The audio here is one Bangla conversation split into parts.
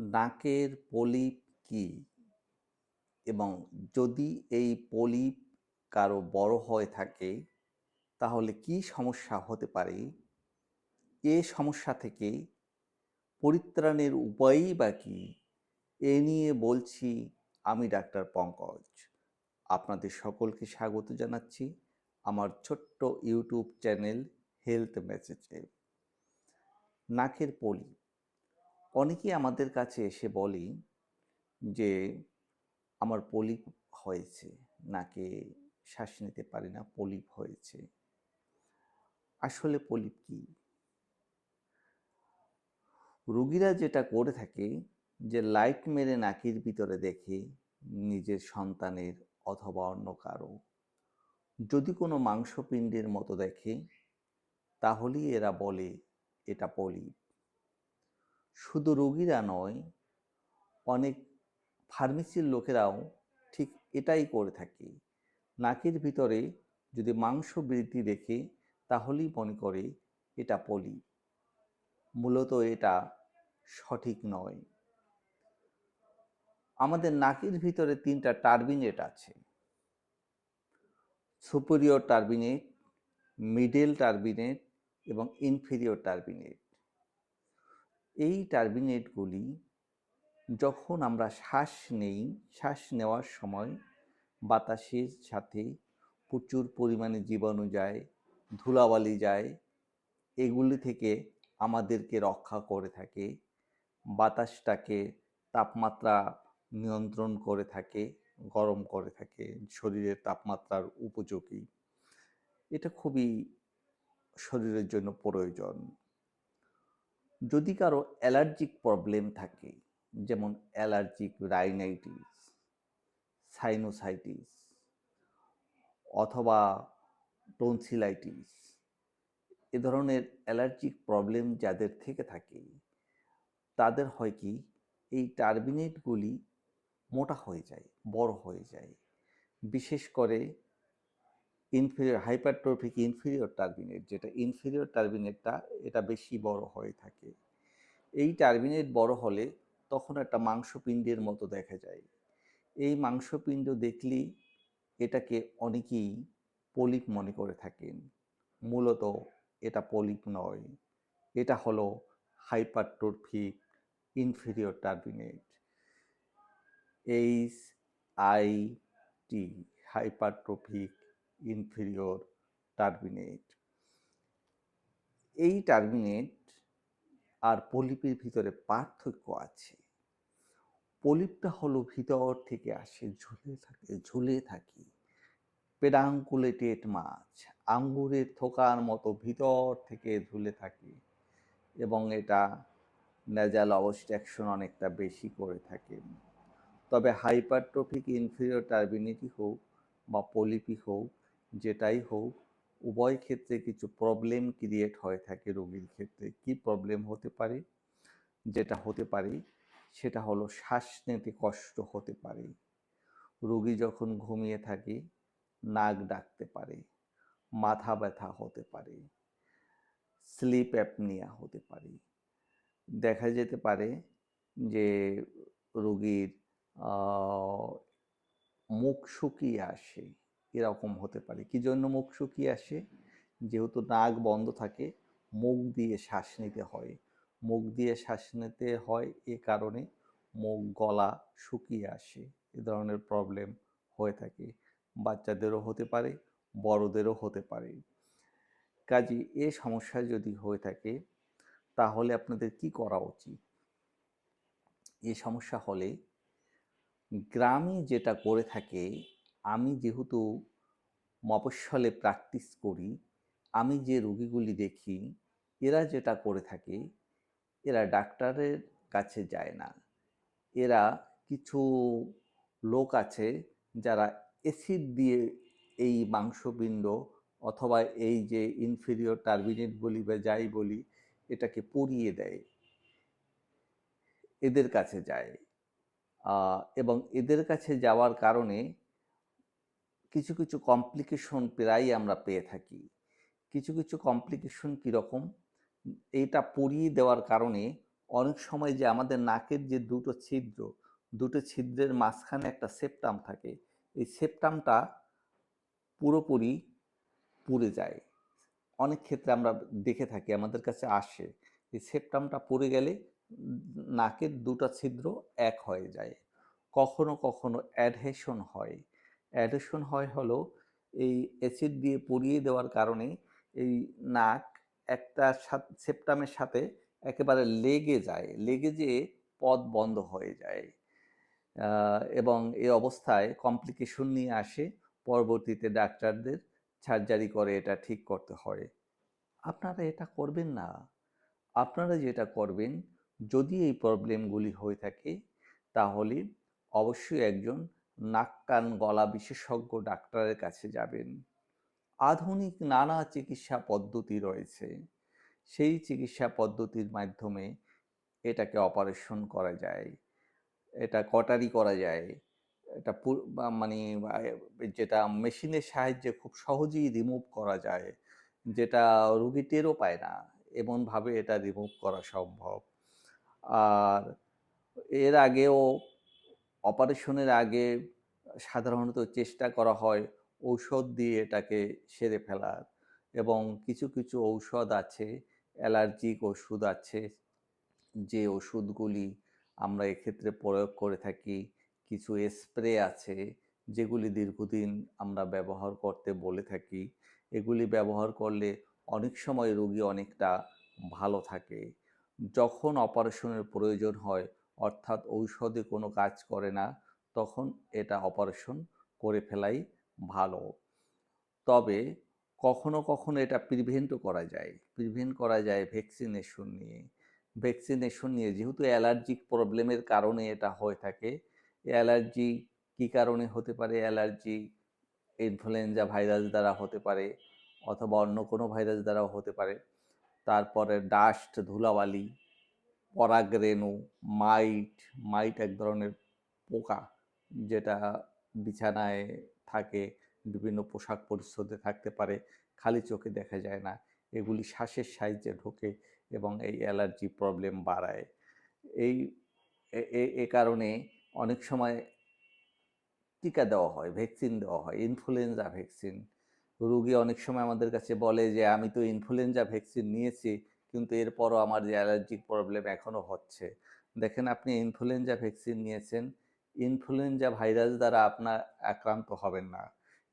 নাকের পলিপ কি? এবং যদি এই পলিপ কারও বড় হয়ে থাকে, তাহলে কি সমস্যা হতে পারে? এ সমস্যা থেকে পরিত্রাণের উপায়ই বা কি? এ নিয়ে বলছি আমি ডাক্তার পঙ্কজ। আপনাদের সকলকে স্বাগত জানাচ্ছি আমার ছোট্ট ইউটিউব চ্যানেল হেলথ মেসেজে। নাকের পলি অনেকেই আমাদের কাছে এসে বলে যে, আমার পলিপ হয়েছে, নাকে শ্বাস নিতে পারি না, পলিপ হয়েছে। আসলে পলিপ কি? রুগীরা যেটা করে থাকে যে, লাইট মেরে নাকের ভিতরে দেখে নিজের সন্তানের অথবা অন্য কারও। যদি কোনো মাংসপিণ্ডের মতো দেখে, তাহলেই এরা বলে, এটা পলিপ। শুধু রোগীরা নয়, অনেক ফার্মেসির লোকেরাও ঠিক এটাই করে থাকে। নাকের ভিতরে যদি মাংস বৃদ্ধি দেখে, তাহলেই মনে করে এটা পলি। মূলত এটা সঠিক নয়। আমাদের নাকের ভিতরে তিনটা টার্বিনেট আছে। সুপেরিয়র টার্বিনেট মিডল টার্বিনেট এবং ইনফেরিয়র টার্বিনেট এই টার্বিনেটগুলি যখন আমরা শ্বাস নেই, শ্বাস নেওয়ার সময় বাতাসের সাথে প্রচুর পরিমাণে জীবাণু যায়, ধুলাবালি যায়, এগুলি থেকে আমাদেরকে রক্ষা করে থাকে, বাতাসটাকে তাপমাত্রা নিয়ন্ত্রণ করে থাকে, গরম করে থাকে, শরীরের তাপমাত্রার উপযোগী। এটা খুবই শরীরের জন্য প্রয়োজন। যদি কারও অ্যালার্জিক প্রবলেম থাকে, যেমন অ্যালার্জিক রাইনাইটিস, সাইনোসাইটিস অথবা টনসিলাইটিস, এ ধরনের অ্যালার্জিক প্রবলেম যাদের থেকে থাকে, তাদের হয় কি, এই টার্বিনেটগুলি মোটা হয়ে যায়, বড় হয়ে যায়। বিশেষ করে ইনফিরিয়র হাইপারট্রফিক ইনফিরিয়র টার্বিনেট যেটা ইনফিরিয়র টার্বিনেটটা এটা বেশি বড় হয়ে থাকে। এই টার্বিনেট বড় হলে তখন একটা মাংসপিণ্ডের মতো দেখা যায়। এই মাংসপিণ্ড দেখলেই এটাকে অনেকেই পলিপ মনে করে থাকেন। মূলত এটা পলিপ নয়, এটা হলো hypertrophic inferior turbinate H I T hypertrophic inferior turbinate এই টার্বিনেট আর পলিপের ভিতরে পার্থক্য আছে। পলিপটা হলো ভিতর থেকে আসে, ঝুলে থাকে ঝুলে থাকে। পেডাঙ্কুলেটেড মাছ, আঙ্গুরের থোকার মতো ভিতর থেকে ঝুলে থাকে এবং এটা নেজাল অবস্ট্রাকশন অনেকটা বেশি করে থাকে। তবে হাইপারট্রফিক ইনফিরিয়র টার্বিনিটি হোক বা পলিপি হোক যেটাই হোক, উভয় ক্ষেত্রে কিছু প্রবলেম ক্রিয়েট হয়ে থাকে রোগীর ক্ষেত্রে। কি প্রবলেম হতে পারে? যেটা হতে পারে, সেটা হলো শ্বাস নিতে কষ্ট হতে পারে। রোগী যখন ঘুমিয়ে থাকে, নাক ডাকতে পারে, মাথা ব্যথা হতে পারে স্লিপ অ্যাপনিয়া হতে পারে। দেখা যেতে পারে যে রোগীর মুখ শুকিয়ে আসে। এরকম হতে পারে। কি জন্য মুখ শুকিয়ে আসে? যেহেতু নাক বন্ধ থাকে, মুখ দিয়ে শ্বাস নিতে হয়। মুখ দিয়ে শ্বাস নিতে হয় এ কারণে মুখ, গলা শুকিয়ে আসে। এ ধরনের প্রবলেম হয়ে থাকে। বাচ্চাদেরও হতে পারে, বড়দেরও হতে পারে। কাজে এ সমস্যা যদি হয়ে থাকে, তাহলে আপনাদের কি করা উচিত? এ সমস্যা হলে গ্রামে যেটা করে থাকে, আমি যেহেতু মফস্বলে প্র্যাকটিস করি, আমি যে রোগীগুলি দেখি, এরা যেটা করে থাকে, এরা ডাক্তারের কাছে যায় না। এরা কিছু লোক আছে যারা অ্যাসিড দিয়ে এই মাংসপিণ্ড অথবা এই যে ইনফিরিয়র টার্বিনেট বলি বা যাই বলি, এটাকে পরিয়ে দেয়। এদের কাছে যায়। এবং এদের কাছে যাওয়ার কারণে কিছু কিছু কমপ্লিকেশন প্রায়ই আমরা পেয়ে থাকি। কিছু কিছু কমপ্লিকেশন কীরকম? এটা পরিয়ে দেওয়ার কারণে অনেক সময় যে আমাদের নাকের যে দুটো ছিদ্র, দুটো ছিদ্রের মাঝখানে একটা সেপ্টাম থাকে, এই সেপ্টামটা পুরোপুরি পুড়ে যায়। অনেক ক্ষেত্রে আমরা দেখে থাকি, আমাদের কাছে আসে এই সেপ্টামটা পড়ে গেলে নাকের দুটো ছিদ্র এক হয়ে যায়। কখনো কখনো অ্যাডহেশন হয়। অ্যাডহেশন হয় হলো এই অ্যাসিড দিয়ে পুড়িয়ে দেওয়ার কারণে এই নাক একটা সেপ্টামের সাথে একেবারে লেগে যায়, লেগে যেয়ে পথ বন্ধ হয়ে যায়। এবং এই অবস্থায় কমপ্লিকেশন নিয়ে আসে, পরবর্তীতে ডাক্তারদের সার্জারি করে এটা ঠিক করতে হয়। আপনারা এটা করবেন না। আপনারা যেটা করবেন, যদি এই প্রবলেমগুলি হয়ে থাকে, তাহলে অবশ্যই একজন নাক, কান, গলা বিশেষজ্ঞ ডাক্তারের কাছে যাবেন। আধুনিক নানা চিকিৎসা পদ্ধতি রয়েছে। সেই চিকিৎসা পদ্ধতির মাধ্যমে এটাকে অপারেশন করা যায়। এটা কটারি করা যায়। এটা মানে যেটা মেশিনের সাহায্যে খুব সহজেই রিমুভ করা যায়। যেটা রুগী টেরও পায় না। এমনভাবে এটা রিমুভ করা সম্ভব। আর এর আগেও অপারেশনের আগে সাধারণত চেষ্টা করা হয় ঔষধ দিয়ে এটাকে সেরে ফেলার এবং কিছু কিছু ঔষধ আছে, অ্যালার্জিক ওষুধ আছে, যে ওষুধগুলি আমরা এক্ষেত্রে প্রয়োগ করে থাকি। কিছু স্প্রে আছে, যেগুলি দীর্ঘদিন আমরা ব্যবহার করতে বলে থাকি। এগুলি ব্যবহার করলে অনেক সময় রোগী অনেকটা ভালো থাকে। যখন অপারেশনের প্রয়োজন হয় অর্থাৎ ঔষধে কোনো কাজ করে না, তখন এটা অপারেশন করে ফেলাই ভালো। তবে কখনো কখনো এটা প্রিভেন্টও করা যায়। প্রিভেন্ট করা যায় ভ্যাকসিনেশন নিয়ে। ভ্যাকসিনেশন নিয়ে যেহেতু অ্যালার্জিক প্রবলেমের কারণে এটা হয়ে থাকে অ্যালার্জি কি কারণে হতে পারে? অ্যালার্জি ইনফ্লুয়েঞ্জা ভাইরাস দ্বারা হতে পারে অথবা অন্য কোনো ভাইরাস দ্বারাও হতে পারে। তারপরে ডাস্ট ধুলাবালি পরাগরেণু, মাইট মাইট এক ধরনের পোকা যেটা বিছানায় থাকে, বিভিন্ন পোশাক পরিচ্ছদে থাকতে পারে, খালি চোখে দেখা যায় না। এগুলি শ্বাসের সাহায্যে ঢোকে এবং এই অ্যালার্জি প্রবলেম বাড়ায়। এই, এ কারণে অনেক সময় টিকা দেওয়া হয়, ভ্যাকসিন দেওয়া হয়, ইনফ্লুয়েঞ্জা ভ্যাকসিন। রুগী অনেক সময় আমাদের কাছে বলে যে, আমি তো ইনফ্লুয়েঞ্জা ভ্যাকসিন নিয়েছি কিন্তু এরপরও আমার যে অ্যালার্জিক প্রবলেম এখনও হচ্ছে। দেখেন আপনি ইনফ্লুয়েঞ্জা ভ্যাকসিন নিয়েছেন ইনফ্লুয়েঞ্জা ভাইরাস দ্বারা আপনার আক্রান্ত হবেন না।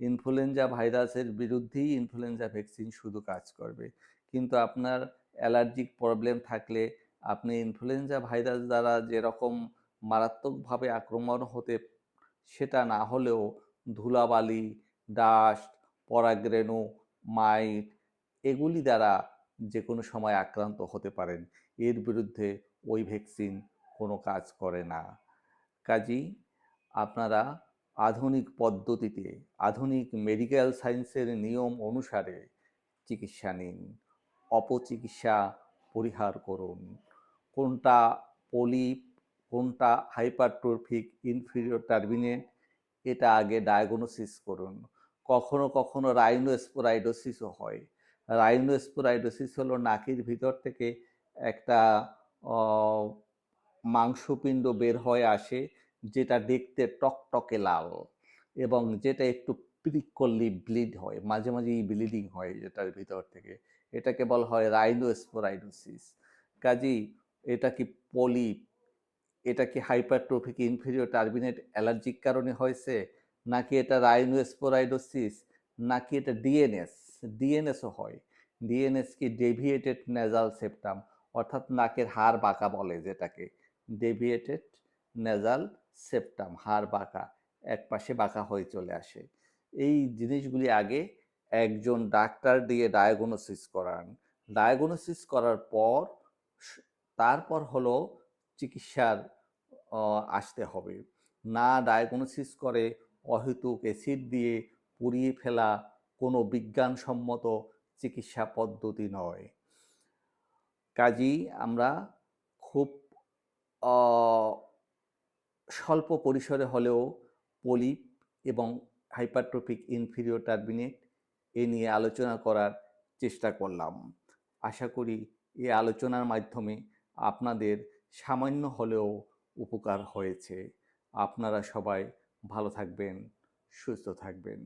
ইনফ্লুয়েঞ্জা ভাইরাসের বিরুদ্ধেই ইনফ্লুয়েঞ্জা ভ্যাকসিন শুধু কাজ করবে। কিন্তু আপনার অ্যালার্জিক প্রবলেম থাকলে আপনি ইনফ্লুয়েঞ্জা ভাইরাস দ্বারা যেরকম মারাত্মকভাবে আক্রমণ হতে, সেটা না হলেও ধুলাবালি ডাস্ট পরাগরেণু মাইট এগুলি দ্বারা যে কোনো সময় আক্রান্ত হতে পারেন। এর বিরুদ্ধে ওই ভ্যাকসিন কোনো কাজ করে না। কাজেই আপনারা আধুনিক পদ্ধতিতে, আধুনিক মেডিকেল সায়েন্সের নিয়ম অনুসারে চিকিৎসা নিন। অপচিকিৎসা পরিহার করুন। কোনটা পলিপ কোনটা হাইপারট্রফিক ইনফিরিয়র টার্মিনেট এটা আগে ডায়াগনোসিস করুন। কখনো কখনো রাইনোস্পোরাইডোসিসও হয়। রাইনোস্পোরাইডোসিস হলো নাকির ভিতর থেকে একটা মাংসপিণ্ড বের হয়ে আসে, যেটা দেখতে টকটকে লাল এবং যেটা একটু প্রিক ব্লিড হয়, মাঝে মাঝেই ব্লিডিং হয় যেটার ভিতর থেকে। এটাকে বলা হয় রাইনোস্পোরাইডোসিস। কাজেই এটা কি পলিপ এটা কি হাইপারট্রফিক ইনফেরিয়র টার্বিনেট অ্যালার্জিক কারণে হয়েছে? নাকি এটা রাইনোস্পোরাইডোসিস? নাকি এটা ডিএনএস ডিএনএসও হয়। ডিএনএস কি ডেভিয়েটেড নেজাল সেপ্টাম অর্থাৎ নাকের হাড় বাঁকা বলে যেটাকে। ডেভিয়েটেড নেজাল সেপ্টাম হাড় বাঁকা, এক পাশে বাঁকা হয়ে চলে আসে। এই জিনিসগুলি আগে একজন ডাক্তার দিয়ে ডায়াগনোসিস করান। ডায়াগনোসিস করার পর তারপর হলো চিকিৎসার আসতে হবে। না ডায়াগনোসিস করে অহেতুক অ্যাসিড দিয়ে পুড়িয়ে ফেলা কোনো বিজ্ঞানসম্মত চিকিৎসা পদ্ধতি নয়। কাজেই আমরা খুব স্বল্প পরিসরে হলেও পলিপ এবং হাইপারট্রফিক ইনফিরিয়র টার্বিনেট এ নিয়ে আলোচনা করার চেষ্টা করলাম। আশা করি এই আলোচনার মাধ্যমে আপনাদের সামান্য হলেও উপকার হয়েছে। আপনারা সবাই ভালো থাকবেন, সুস্থ থাকবেন।